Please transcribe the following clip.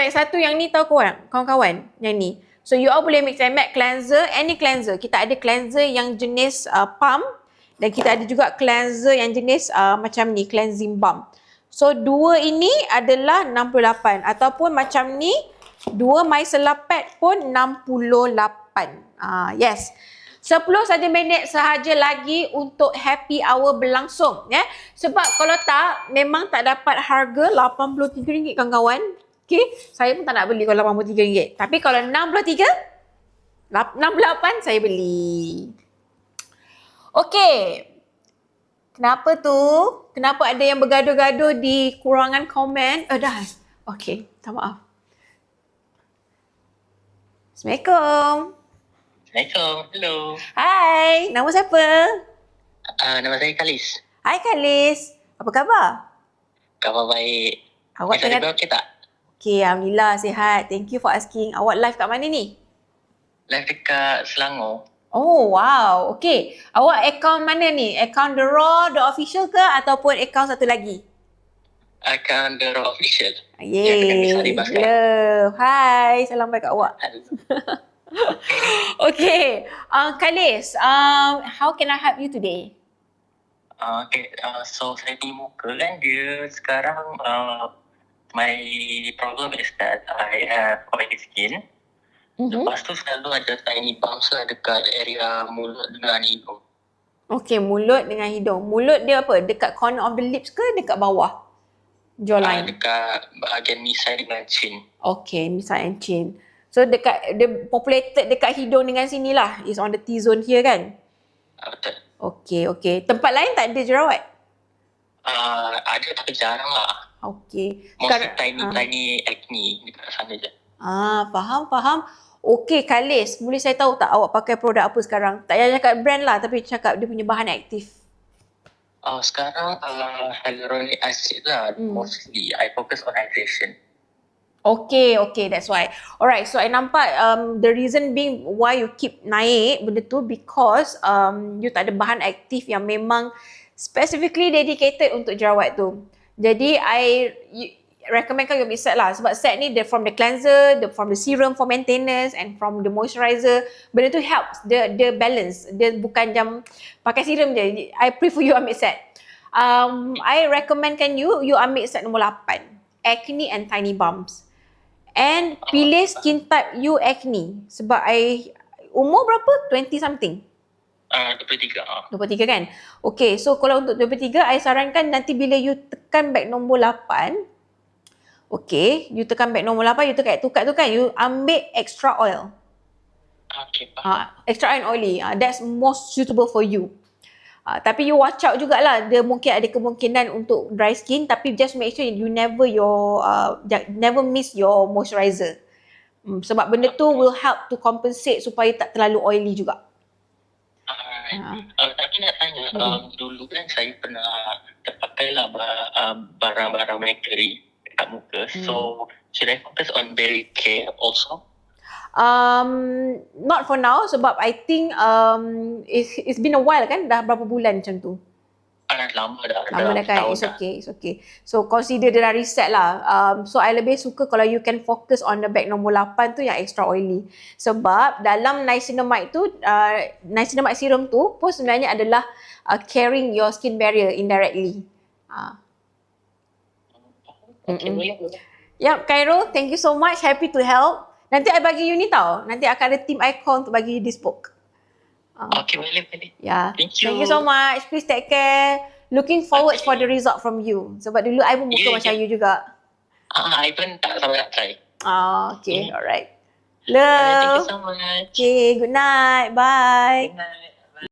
Baik satu yang ni tahu kawan, kawan-kawan yang ni. So you all boleh mix and match cleanser, any cleanser. Kita ada cleanser yang jenis uh, pump dan kita ada juga cleanser yang jenis uh, macam ni, cleansing balm. So dua ini adalah 68 ataupun macam ni dua micellar pad pun 68. Ah uh, yes. 10 saja minit sahaja lagi untuk happy hour berlangsung ya. Sebab kalau tak memang tak dapat harga RM83 kawan-kawan. Okey, saya pun tak nak beli kalau RM83. Tapi kalau 63 68 saya beli. Okey. Kenapa tu? Kenapa ada yang bergaduh-gaduh di kurangan komen? Oh dah. Okey, tak maaf. Assalamualaikum. Assalamualaikum. Hello. Hai, nama siapa? Uh, nama saya Kalis. Hai Kalis. Apa khabar? Khabar baik. Awak eh, tengah... Okey tak? Okey, Alhamdulillah sihat. Thank you for asking. Awak live kat mana ni? Live dekat Selangor. Oh, wow. Okey. Awak account mana ni? Account The Raw, The Official ke ataupun account satu lagi? Account The Raw Official. Yeay. Love. Hai. Salam baik kat awak. okay. Uh, Kalis, um, how can I help you today? Uh, okay. Uh, so, saya di muka kan dia sekarang uh, my problem is that I have oily skin. Mm-hmm. Lepas tu selalu ada tiny bumps lah dekat area mulut dengan hidung. Okay, mulut dengan hidung. Mulut dia apa? Dekat corner of the lips ke dekat bawah? Jawline? Uh, dekat bahagian misai dengan chin. Okay, misai and chin. So dekat dia populated dekat hidung dengan sini lah. Is on the T-zone here kan? Uh, betul. Okay, okay. Tempat lain tak ada jerawat? Uh, ada tapi jarang lah. Okay. Mostly tiny, uh. tiny acne dekat sana je. Ah, faham, faham. Okay, Kalis. Boleh saya tahu tak awak pakai produk apa sekarang? Tak payah cakap brand lah tapi cakap dia punya bahan aktif. Uh, sekarang uh, hyaluronic acid lah hmm. mostly. I focus on hydration. Okay, okay, that's why. Alright, so I nampak um, the reason being why you keep naik benda tu because um, you tak ada bahan aktif yang memang specifically dedicated untuk jerawat tu. Jadi I you, recommend kau ambil set lah sebab set ni the from the cleanser, the from the serum for maintenance and from the moisturizer. Benda tu helps the the balance. Dia bukan jam pakai serum je. I prefer you ambil set. Um, I recommendkan you you ambil set nombor 8. Acne and tiny bumps. And pilih skin type you acne. Sebab I umur berapa? 20 something. Ah, uh, 23. 23 kan? Okay, so kalau untuk 23, I sarankan nanti bila you tekan back nombor 8, okay, you tekan back nombor 8, you tekan tukar tu kan, you ambil extra oil. Okay, uh, extra and oily. Uh, that's most suitable for you. Uh, tapi you watch out jugalah dia mungkin ada kemungkinan untuk dry skin tapi just make sure you never your uh, never miss your moisturizer. Um, sebab benda tu will help to compensate supaya tak terlalu oily juga. Uh, uh, tapi nak tanya, hmm. um, dulu kan saya pernah terpakai lah uh, barang-barang mercury dekat muka. Hmm. So, should I focus on berry care also? Um, not for now sebab I think um, it's, it's been a while kan dah berapa bulan macam tu. Ah, lama dah. Lama dah kan. It's okay. It's okay. So consider dia dah reset lah. Um, so I lebih suka kalau you can focus on the back nombor 8 tu yang extra oily. Sebab dalam niacinamide tu, uh, niacinamide serum tu pun sebenarnya adalah uh, carrying your skin barrier indirectly. Uh. Okay. Yep, Cairo, thank you so much. Happy to help. Nanti I bagi you ni tau. Nanti akan ada team I call untuk bagi you this book. Uh, okay, boleh, boleh. Yeah. Thank you. Thank you so much. Please take care. Looking forward okay. for the result from you. Sebab dulu I pun muka yeah, macam yeah. you juga. Ah, uh, I pun tak sabar nak try. Oh, okay. Mm. Alright. Love. Thank you so much. Okay, good night. Bye. Good night.